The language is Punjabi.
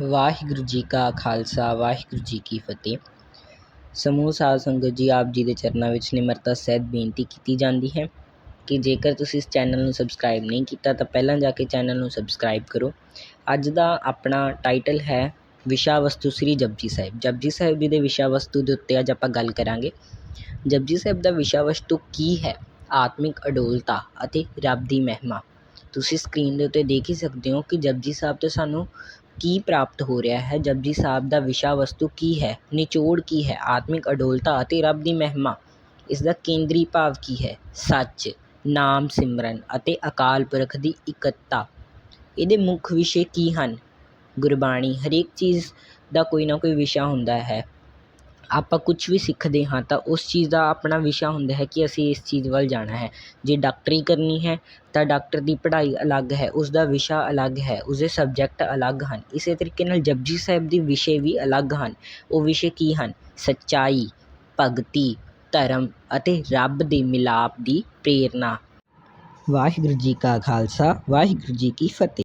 ਵਾਹਿਗੁਰੂ ਜੀ ਕਾ ਖਾਲਸਾ, ਵਾਹਿਗੁਰੂ ਜੀ ਕੀ ਫਤਿਹ। ਸਮੂਹ ਸਾਧ ਸੰਗਤ ਜੀ, ਆਪ ਜੀ ਦੇ ਚਰਨਾਂ ਵਿੱਚ ਨਿਮਰਤਾ ਸਹਿਤ ਬੇਨਤੀ ਕੀਤੀ ਜਾਂਦੀ ਹੈ ਕਿ ਜੇਕਰ ਤੁਸੀਂ ਇਸ ਚੈਨਲ ਨੂੰ ਸਬਸਕ੍ਰਾਈਬ ਨਹੀਂ ਕੀਤਾ, ਤਾਂ ਪਹਿਲਾਂ ਜਾ ਕੇ ਚੈਨਲ ਨੂੰ ਸਬਸਕ੍ਰਾਈਬ ਕਰੋ। ਅੱਜ ਦਾ ਆਪਣਾ ਟਾਈਟਲ ਹੈ ਵਿਸ਼ਾ ਵਸਤੂ ਸ੍ਰੀ ਜਪਜੀ ਸਾਹਿਬ। ਜਪਜੀ ਸਾਹਿਬ ਜੀ ਦੇ ਵਿਸ਼ਾ ਵਸਤੂ ਦੇ ਉੱਤੇ ਅੱਜ ਆਪਾਂ ਗੱਲ ਕਰਾਂਗੇ। ਜਪਜੀ ਸਾਹਿਬ ਦਾ ਵਿਸ਼ਾ ਵਸਤੂ ਕੀ ਹੈ? ਆਤਮਿਕ ਅਡੋਲਤਾ ਅਤੇ ਰੱਬ ਦੀ ਮਹਿਮਾ। ਤੁਸੀਂ ਸਕਰੀਨ ਦੇ ਉੱਤੇ ਦੇਖ ਹੀ ਸਕਦੇ ਹੋ ਕਿ ਜਪਜੀ ਸਾਹਿਬ ਤੋਂ ਸਾਨੂੰ ਕੀ ਪ੍ਰਾਪਤ ਹੋ ਰਿਹਾ ਹੈ, ਜਪਜੀ ਸਾਹਿਬ ਦਾ ਵਿਸ਼ਾ ਵਸਤੂ ਕੀ ਹੈ, ਨਿਚੋੜ ਕੀ ਹੈ, ਆਤਮਿਕ ਅਡੋਲਤਾ ਅਤੇ ਰੱਬ ਦੀ ਮਹਿਮਾ ਇਸ ਦਾ ਕੇਂਦਰੀ ਭਾਵ ਕੀ ਹੈ? ਸੱਚ, ਨਾਮ ਸਿਮਰਨ ਅਤੇ ਅਕਾਲ ਪੁਰਖ ਦੀ ਇਕੱਤਤਾ ਇਹਦੇ ਮੁੱਖ ਵਿਸ਼ੇ ਕੀ ਹਨ? ਗੁਰਬਾਣੀ ਹਰੇਕ ਚੀਜ਼ ਦਾ ਕੋਈ ਨਾ ਕੋਈ ਵਿਸ਼ਾ ਹੁੰਦਾ ਹੈ। ਆਪਾਂ ਕੁਛ ਵੀ ਸਿੱਖਦੇ ਹਾਂ ਤਾਂ ਉਸ ਚੀਜ਼ ਦਾ ਆਪਣਾ ਵਿਸ਼ਾ ਹੁੰਦਾ ਹੈ ਕਿ ਅਸੀਂ ਇਸ ਚੀਜ਼ ਵੱਲ ਜਾਣਾ ਹੈ। ਜੇ ਡਾਕਟਰੀ ਕਰਨੀ ਹੈ ਤਾਂ ਡਾਕਟਰ ਦੀ ਪੜ੍ਹਾਈ ਅਲੱਗ ਹੈ ਉਸਦਾ ਵਿਸ਼ਾ ਅਲੱਗ ਹੈ, ਉਸਦੇ ਸਬਜੈਕਟ ਅਲੱਗ ਹਨ। ਇਸੇ ਤਰੀਕੇ ਨਾਲ ਜਪਜੀ ਸਾਹਿਬ ਦੇ ਵਿਸ਼ੇ ਵੀ ਅਲੱਗ ਹਨ। ਉਹ ਵਿਸ਼ੇ ਕੀ ਹਨ? ਸੱਚਾਈ, ਭਗਤੀ, ਧਰਮ ਅਤੇ ਰੱਬ ਦੇ ਮਿਲਾਪ ਦੀ ਪ੍ਰੇਰਨਾ ਵਾਹਿਗੁਰੂ ਜੀ ਕਾ ਖਾਲਸਾ, ਵਾਹਿਗੁਰੂ ਜੀ ਕੀ ਫਤਿਹ।